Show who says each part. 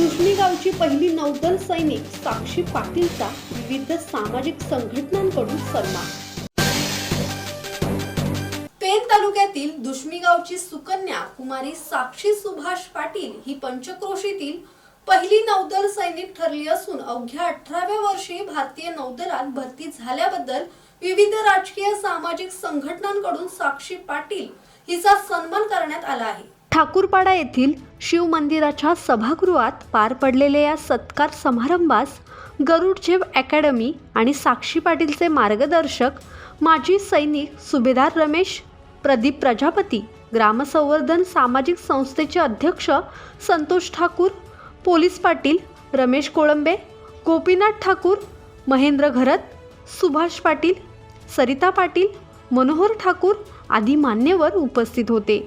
Speaker 1: गावची पहिली नौदल सैनिक साक्षी पाटीलचा विविध सामाजिक संघटनांकडून सन्मान. पेन तालुक्यातील दुष्मी गावची सुकन्या कुमारी साक्षी सुभाष पाटील ही पंचक्रोशीतील पहिली नौदल सैनिक ठरली असून अवघ्या अठराव्या वर्षी भारतीय नौदलात भरती झाल्याबद्दल विविध राजकीय सामाजिक संघटनांकडून साक्षी पाटील हिचा सन्मान करण्यात आला आहे. ठाकूरपाडा येथील शिव मंदिराच्या सभागृहात पार पडलेल्या या सत्कार समारंभास गरुडझेव अकॅडमी आणि साक्षी पाटीलचे मार्गदर्शक माजी सैनिक सुभेदार रमेश प्रदीप प्रजापती ग्रामसंवर्धन सामाजिक संस्थेचे अध्यक्ष संतोष ठाकूर पोलीस पाटील रमेश कोळंबे गोपीनाथ ठाकूर महेंद्र घरत सुभाष पाटील सरिता पाटील मनोहर ठाकूर आदी मान्यवर उपस्थित होते.